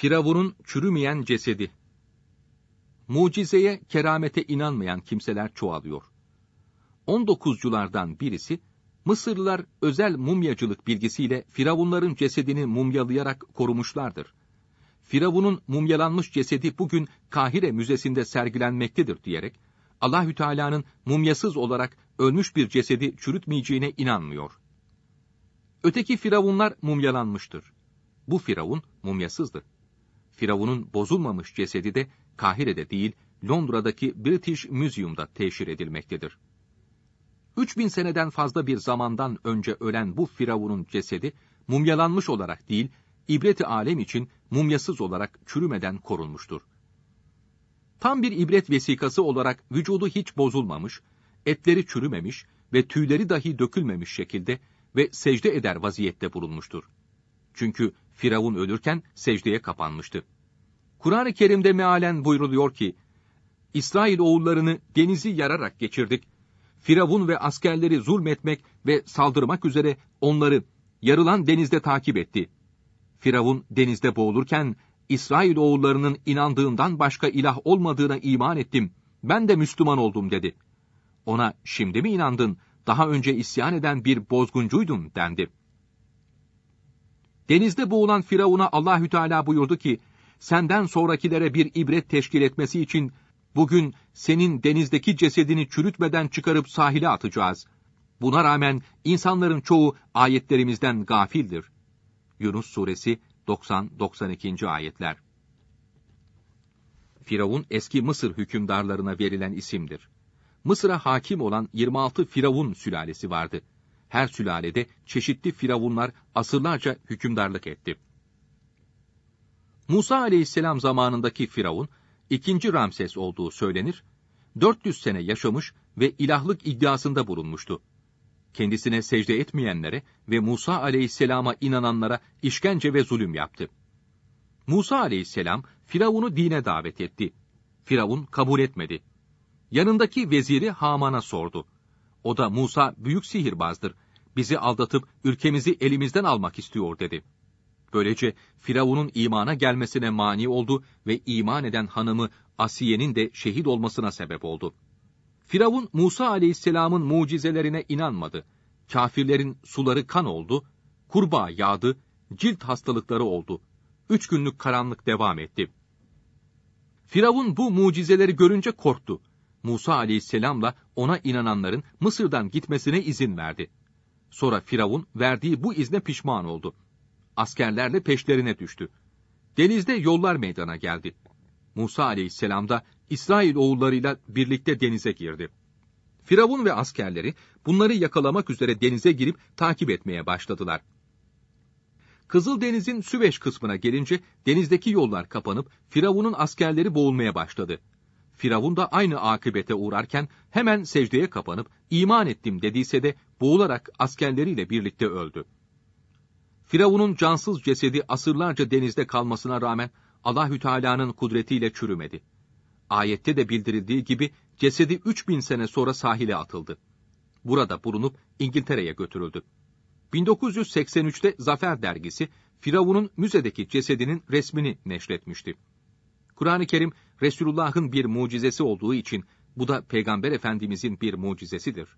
Firavun'un çürümeyen cesedi. Mucizeye, keramete inanmayan kimseler çoğalıyor. 19'culardan birisi, Mısırlılar özel mumyacılık bilgisiyle Firavunların cesedini mumyalayarak korumuşlardır. Firavun'un mumyalanmış cesedi bugün Kahire Müzesi'nde sergilenmektedir diyerek, Allahü Teala'nın mumyasız olarak ölmüş bir cesedi çürütmeyeceğine inanmıyor. Öteki firavunlar mumyalanmıştır. Bu firavun mumyasızdır. Firavun'un bozulmamış cesedi de Kahire'de değil, Londra'daki British Museum'da teşhir edilmektedir. 3000 seneden fazla bir zamandan önce ölen bu firavunun cesedi mumyalanmış olarak değil, ibreti alem için mumyasız olarak çürümeden korunmuştur. Tam bir ibret vesikası olarak vücudu hiç bozulmamış, etleri çürümemiş ve tüyleri dahi dökülmemiş şekilde ve secde eder vaziyette bulunmuştur. Çünkü Firavun ölürken secdeye kapanmıştı. Kur'an-ı Kerim'de mealen buyruluyor ki, İsrail oğullarını denizi yararak geçirdik. Firavun ve askerleri zulmetmek ve saldırmak üzere onları yarılan denizde takip etti. Firavun denizde boğulurken, İsrail oğullarının inandığından başka ilah olmadığına iman ettim. Ben de Müslüman oldum dedi. Ona şimdi mi inandın, daha önce isyan eden bir bozguncuydun dendi. Denizde boğulan Firavun'a Allahü Teala buyurdu ki, senden sonrakilere bir ibret teşkil etmesi için bugün senin denizdeki cesedini çürütmeden çıkarıp sahile atacağız. Buna rağmen insanların çoğu ayetlerimizden gafildir. Yunus suresi 90-92. ayetler. Firavun eski Mısır hükümdarlarına verilen isimdir. Mısır'a hakim olan 26 Firavun sülalesi vardı. Her sülalede çeşitli firavunlar asırlarca hükümdarlık etti. Musa aleyhisselam zamanındaki Firavun, ikinci Ramses olduğu söylenir, 400 sene yaşamış ve ilahlık iddiasında bulunmuştu. Kendisine secde etmeyenlere ve Musa aleyhisselama inananlara işkence ve zulüm yaptı. Musa aleyhisselam Firavun'u dine davet etti. Firavun kabul etmedi. Yanındaki veziri Haman'a sordu. O da Musa büyük sihirbazdır. Bizi aldatıp ülkemizi elimizden almak istiyor dedi. Böylece Firavun'un imana gelmesine mani oldu ve iman eden hanımı Asiye'nin de şehit olmasına sebep oldu. Firavun Musa aleyhisselamın mucizelerine inanmadı. Kafirlerin suları kan oldu, kurbağa yağdı, cilt hastalıkları oldu. Üç günlük karanlık devam etti. Firavun bu mucizeleri görünce korktu. Musa aleyhisselamla ona inananların Mısır'dan gitmesine izin verdi. Sonra Firavun verdiği bu izne pişman oldu. Askerlerle peşlerine düştü. Denizde yollar meydana geldi. Musa aleyhisselam da İsrail oğullarıyla birlikte denize girdi. Firavun ve askerleri bunları yakalamak üzere denize girip takip etmeye başladılar. Kızıldeniz'in Süveyş kısmına gelince denizdeki yollar kapanıp Firavun'un askerleri boğulmaya başladı. Firavun da aynı akıbete uğrarken hemen secdeye kapanıp iman ettim dediyse de boğularak askerleriyle birlikte öldü. Firavun'un cansız cesedi asırlarca denizde kalmasına rağmen Allahü Teala'nın kudretiyle çürümedi. Ayette de bildirildiği gibi cesedi 3000 sene sonra sahile atıldı. Burada bulunup İngiltere'ye götürüldü. 1983'te Zafer dergisi Firavun'un müzedeki cesedinin resmini neşretmişti. Kur'an-ı Kerim Resulullah'ın bir mucizesi olduğu için bu da Peygamber Efendimizin bir mucizesidir.